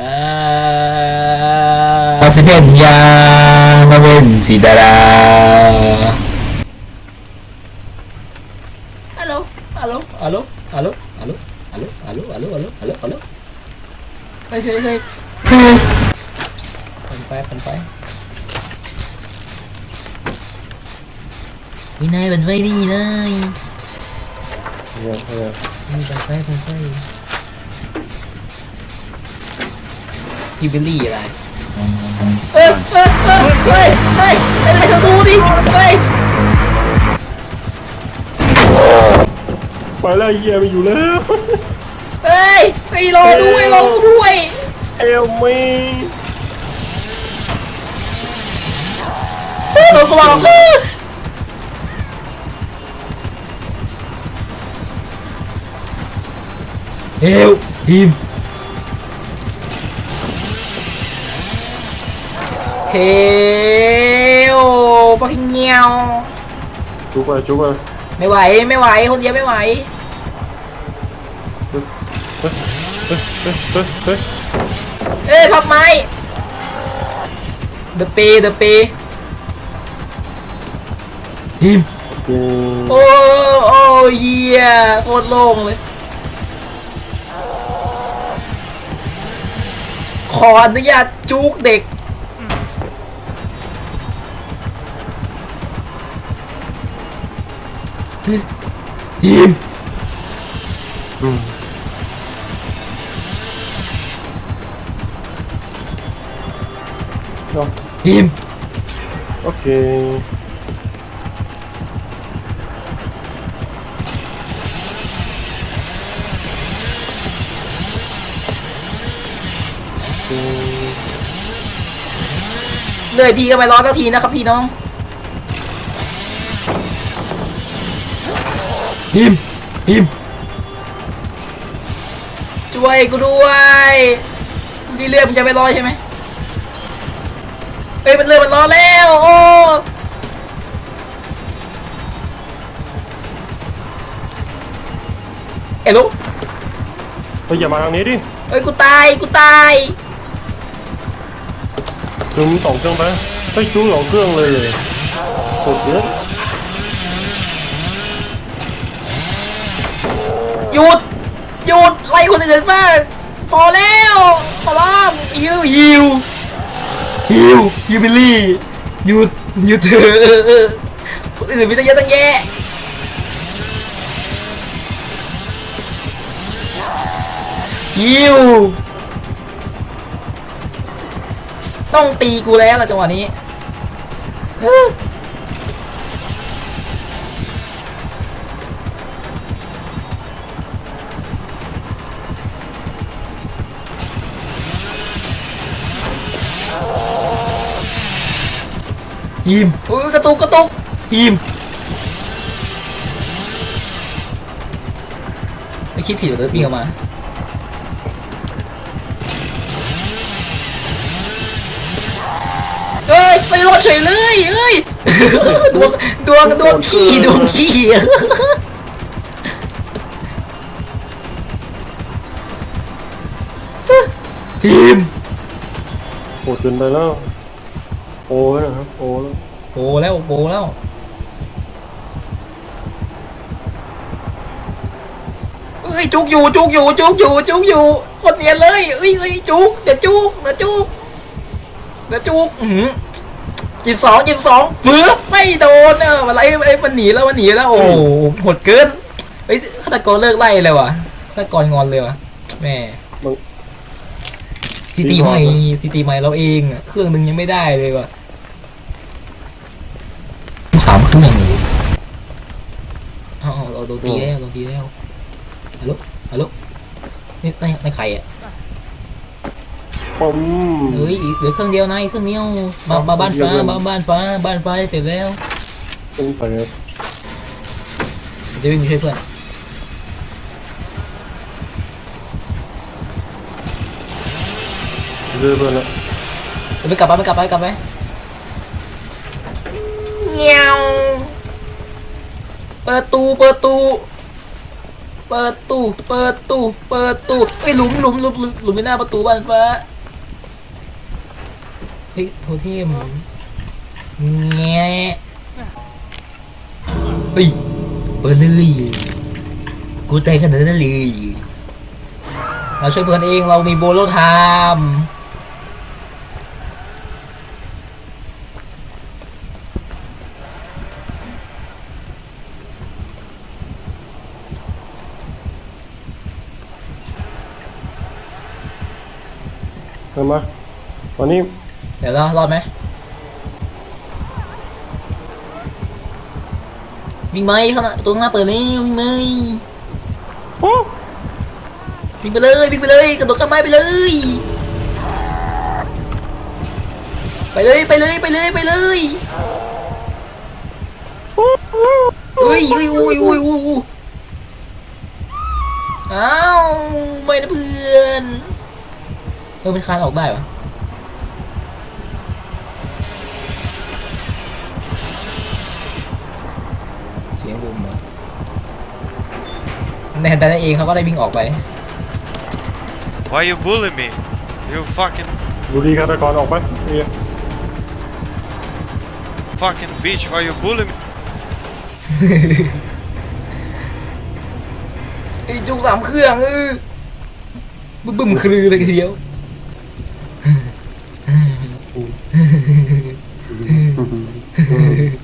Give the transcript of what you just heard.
อ่าสิเป็นยามาเป็นสีดาราฮัลโหลฮัลโหลฮัลโหลฮัลโหลฮั พี่บิลี่อะไรเฮ้ยเฮ้ยเฮ้ยเฮ้ยไปทางดูดิเฮ้ยไปแล้วเฮียไปอยู่แล้วเฮ้ยไอ้รอด้วยรอด้วยเอลไม่เฮ้ยรอกูรอกูเฮลฮิม เฮลฟักเงียวจุกไปจุกไปไม่ไหวไม่ไหวคนเดียวไม่ไหวเฮ้ยเอ้ยพับไม้ The Pay The Pay ฮิมอืมโอ้โอ้เฮียโคตรโล่งเลยขออนุญาตจุกเด็ก ฮิมอืมเนาะฮิมโอเคอืมเลยพี่ก็ไปรอสักทีนะครับพี่น้อง ฮิมฮิมช่วยกูด้วยนี่เรือมันจะไปรอใช่ไหมเอ้ยมันเรือมันรอแล้วโอ้เอ้ยลูกเฮ้ยอย่ามาทางนี้ดิเอ้ยกูตายกูตายจุ้มสองเครื่องไปเฮ้ยจุ้มสองเครื่องเลยเลยกดเยอะ หยุดหยุดไล่คนอื่นบ้าพอแล้วขอร้องฮิวฮิวฮิวฮิวบิลลี่หยุดหยุดเถอะเออคนอื่นมีตั้งเยอะตั้งแยะฮิวต้องตีกูแล้วล่ะจังหวะนี้ ทีมโอ้ยกระตุกกระตุกทีมไม่คิดผิดเลยวิ่งออกมาเอ้ยไม่รอดเฉยเลยเอ้ยดวงดวงดวงขี้ดวงขี้ทีมโหดเกินไปแล้ว โอ้ยนะครับโอ้แล้วโปแล้วโปแล้วเอ้ยจุกอยู่จุกอยู่จุกอยู่จุกอยู่คนเนียนเลยเอ้ยเอ้ยจุกเดี๋ยวจุกเดี๋ยวจุกเดี๋ยวจุกอือจิบสองจิบสองฟืบไม่โดนเออมันไล่ไอ้มันหนีแล้วมันหนีแล้วโอ้โหโหดเกินเฮ้ยฆาตกรเลิกไล่เลยว่ะฆาตกรงอนเลยว่ะแม่มึงซีตีใหม่ซีตีใหม่เราเองอะเครื่องนึงยังไม่ได้เลยว่ะ สามเครื่องเลยอ๋อเราโดนตีแล้วโดนตีแล้วฮัลโหลฮัลโหลนี่ในในใครอะปั๊มเฮ้ยอีกเหลือเครื่องเดียวนะอีกเครื่องเดียวมามาบ้านฟ้ามาบ้านฟ้า บ้านฟ้าเสร็จแล้วเป็นไปครับจะวิ่งไปช่วยเพื่อนเรื่อยเพื่อนละเดี๋ยวไปกลับไปไปกลับไปกลับไป เงี้ยวเปิดตูเปิดตูเปิดตูเปิดตูเปิดตู้เอ้หลุมหลุมหลุมหลุมหลุมในหน้าประตูบ้านฟ้าเฮ้ยโทเทมแงะเฮ้ยเปิดเลยกูเตะขนาดนั้นเลยเราช่วยเพื่อนเองเรามีโบโลไทม์ นไหมตอนนี้เดี๋ยวนะรอดไหมวิ่งไหมข้างหน้าประตูข้างหน้าเปิดแล้ววิ่งไหมโอ้วิ่งไปเลยวิ่งไปเลยกระโดดข้ามไม้ไปเลย ไปเลยไปเลยไปเลยไปเลยอุ้ยอุ้ยอุ้ยอุ้ยอุ้ยอุ้ยอ้าวไม่นะเพื่อน เออเป็นคานออกได้ปะเสียงบูมเหรอในแต่นั้นเองเขาก็ได้วิ่งออกไป Why you bully me? You fucking ดูดีฆาตกรออกไปเอีย fucking bitch. Why you bully me? ไอ้จุกสามเครื่องเออบึ้มบึ้มคือเลยทีเดียว Mm-hmm.